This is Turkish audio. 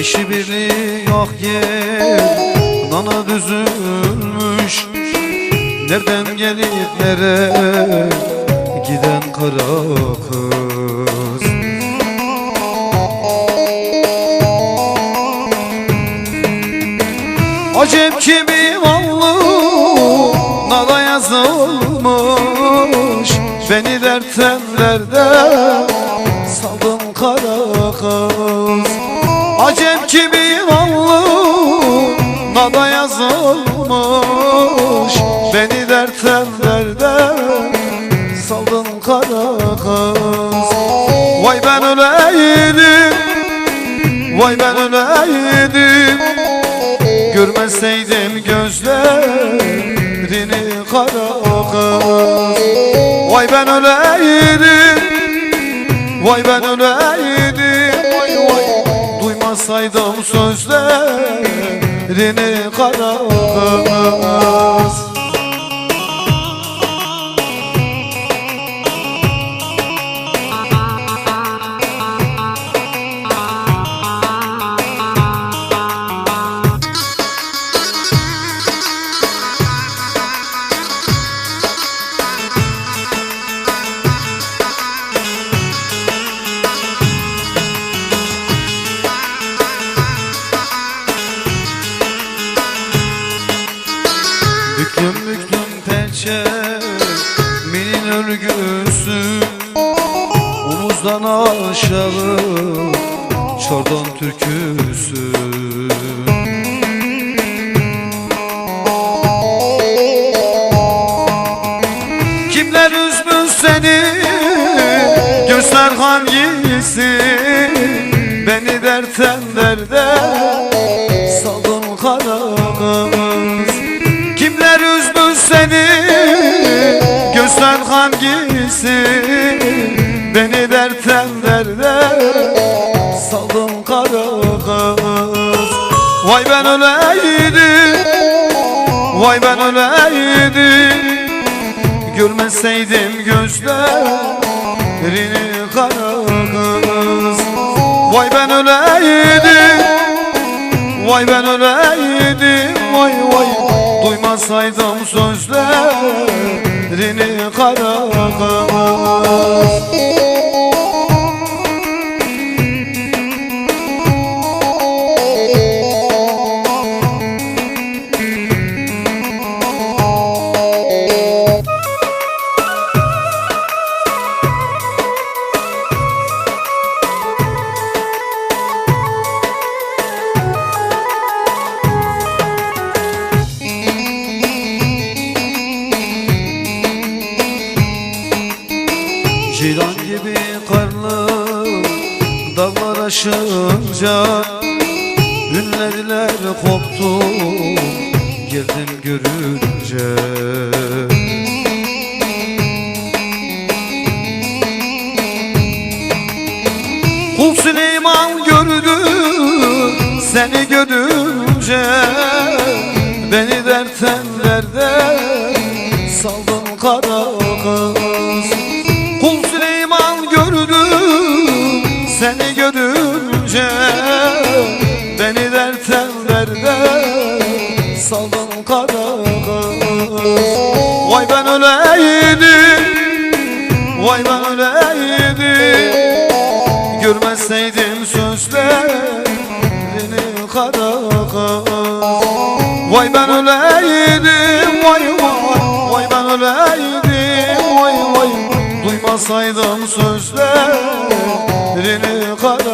İşi biri yok yer Nana düzülmüş Nereden gelip nereye Giden kara kız? Acep ki bir mallı Nala yazılmış. Beni dertenlerde Saldın kara kız Acep ki bir mallı Nada yazılmış. Beni dertenlerde Saldın kara kız. Vay ben öleydim Vay ben öleydim. Görmeseydim gözlerini kara kız. Vay ben öleydim Vay ben öleydim Duymasaydım sözlerini kara örgüsü Omuzdan aşağı Çordan türküsü. Kimler üzmüş seni? Göster hangisi? Beni derten derde Derde Saldın kara kız. Vay ben öleydim Vay ben öleydim. Görmeseydim gözlerini kara kız. Vay ben öleydim Vay ben öleydim. Vay vay. Duymasaydım sözlerini kara kız aşınca Ünlediler koptu geldim görünce. Kul Süleyman gördü seni görünce Beni dertten derde saldın kara Vay ben öleydim Vay ben öleydim. Görmeseydim sözlerini kara Vay ben öleydim Vay vay Vay ben öleydim. Vay vay. Duymasaydım sözlerini kara